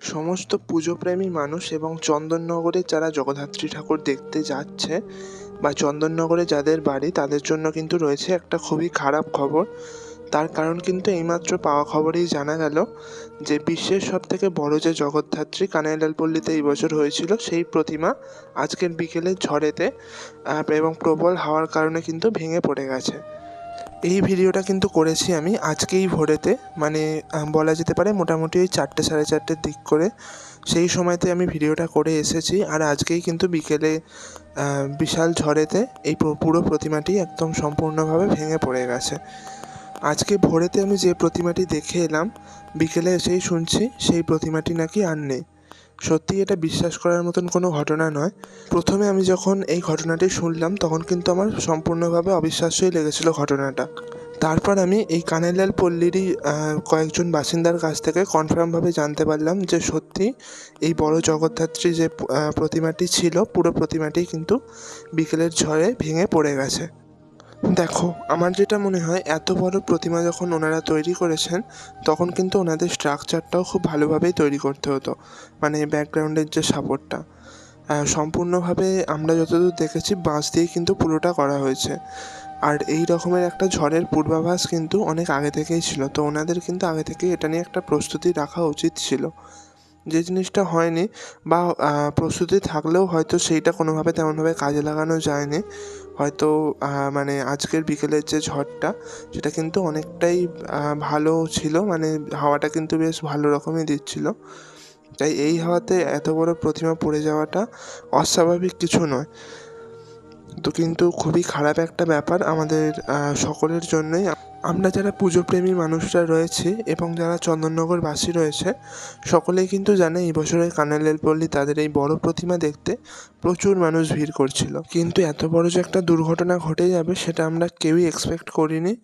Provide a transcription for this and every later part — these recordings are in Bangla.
সমস্ত পুজোপ্রেমী মানুষ এবং চন্দননগরে যারা জগদ্ধাত্রী ঠাকুর দেখতে যাচ্ছে বা চন্দননগরে যাদের বাড়ি, তাদের জন্য কিন্তু রয়েছে একটা খুবই খারাপ খবর। তার কারণ কিন্তু এইমাত্র পাওয়া খবরেই জানা গেল যে বিশ্বের সব থেকে বড় যে জগদ্ধাত্রী কানাইলালপল্লীতে এই বছর হয়েছিল, সেই প্রতিমা আজকের বিকেলে ঝড়েতে এবং প্রবল হাওয়ার কারণে কিন্তু ভেঙে পড়ে গেছে। এই ভিডিওটা কিন্তু করেছি আমি আজকেই ভোরেতে। মানে বলা যেতে পারে মোটামুটি ওই চারটে সাড়ে চারটের দিক করে। সেই সময়তে আমি ভিডিওটা করে এসেছি আর আজকেই কিন্তু বিকেলে বিশাল ঝড়েতে এই পুরো- পুরো প্রতিমাটি একদম সম্পূর্ণভাবে ভেঙে পড়ে গেছে। আজকে ভোরেতে আমি যে প্রতিমাটি দেখে এলাম, বিকেলে এসেই শুনছি সেই প্রতিমাটি নাকি আর নেই। সত্যি এটা বিশ্বাস করার মতন কোনো ঘটনা নয়। প্রথমে আমি যখন এই ঘটনাটি শুনলাম, তখন কিন্তু আমার সম্পূর্ণভাবে অবিশ্বাস্যই লেগেছিল ঘটনাটা। তারপর আমি এই কানাইলাল পল্লীরই কয়েকজন বাসিন্দার কাছ থেকে কনফার্মভাবে জানতে পারলাম যে সত্যি এই বড় জগদ্ধাত্রী যে প্রতিমাটি ছিল, পুরো প্রতিমাটি কিন্তু বিকেলের ঝড়ে ভেঙে পড়ে গেছে। দেখো, আমার যেটা মনে হয়, এত বড় প্রতিমা যখন ওনারা তৈরি করেছেন, তখন কিন্তু ওনাদের স্ট্রাকচারটাও খুব ভালোভাবেই তৈরি করতে হতো মানে ব্যাকগ্রাউন্ডের যে সাপোর্টটা সম্পূর্ণভাবে আমরা যতদূর দেখেছি, বাঁশ দিয়ে কিন্তু পুরোটা করা হয়েছে। আর এই রকমের একটা ঝড়ের পূর্বাভাস কিন্তু অনেক আগে থেকেই ছিল, তো ওনাদের কিন্তু আগে থেকেই এটা নিয়ে একটা প্রস্তুতি রাখা উচিত ছিল। যে জিনিসটা হয়নি, বা প্রস্তুতি থাকলেও হয়তো সেইটা কোনোভাবে তেমনভাবে কাজে লাগানো যায়নি হয়তো মানে আজকের বিকেলের যে ঝড়টা, সেটা কিন্তু অনেকটাই ভালো ছিল। মানে হাওয়াটা কিন্তু বেশ ভালো রকমই দিচ্ছিল। তাই এই হাওয়াতে এত বড় প্রতিমা পড়ে যাওয়াটা অস্বাভাবিক কিছু নয়। তো কিন্তু খুবই খারাপ একটা ব্যাপার আমাদের সকলের জন্যই। আমরা যারা পুজোপ্রেমী মানুষরা রয়েছি এবং যারা চন্দননগরবাসী রয়েছে, সকলেই কিন্তু জানে এই বছরের কানাইলাল পল্লী তাদের এই বড় প্রতিমা দেখতে প্রচুর মানুষ ভিড় করছিল। কিন্তু এত বড় যে একটা দুর্ঘটনা ঘটে যাবে সেটা আমরা কেউই এক্সপেক্ট করিনি।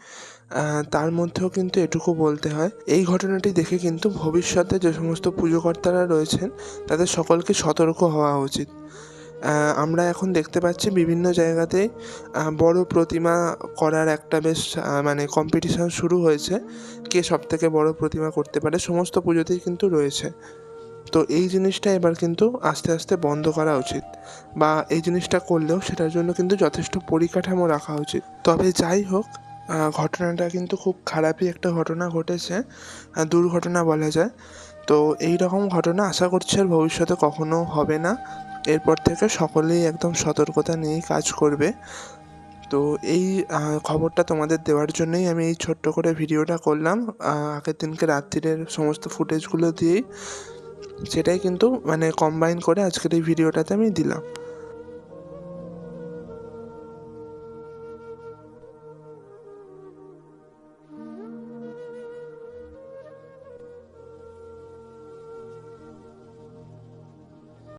তার মধ্যেও কিন্তু এটুকু বলতে হয়, এই ঘটনাটি দেখে কিন্তু ভবিষ্যতে যে সমস্ত পুজোকর্তারা রয়েছেন, তাদের সকলকে সতর্ক হওয়া উচিত। আমরা এখন দেখতে পাচ্ছি বিভিন্ন জায়গাতেই আহ, বড় প্রতিমা করার একটা বেশ মানে কম্পিটিশন শুরু হয়েছে কে সব থেকে বড় প্রতিমা করতে পারে সমস্ত পুজোতেই কিন্তু রয়েছে। তো এই জিনিসটা এবার কিন্তু আস্তে আস্তে বন্ধ করা উচিত বা এই জিনিসটা করলেও সেটার জন্য কিন্তু যথেষ্ট পরিকাঠামো রাখা উচিত। তবে যাই হোক ঘটনাটা কিন্তু খুব খারাপই একটা ঘটনা ঘটেছে দুর্ঘটনা বলা যায়। তো এই রকম ঘটনা আশা করছি আর ভবিষ্যতে কখনো হবে না। এরপর থেকে সকলেই একদম সতর্কতা নিয়েই কাজ করবে। তো এই খবরটা তোমাদের দেওয়ার জন্যই আমি এই ছোট্ট করে ভিডিওটা করলাম। আগের দিনকে রাত্রিরের সমস্ত ফুটেজগুলো দিয়েই সেটাই কিন্তু মানে কম্বাইন করে আজকের এই ভিডিওটাতে আমি দিলাম।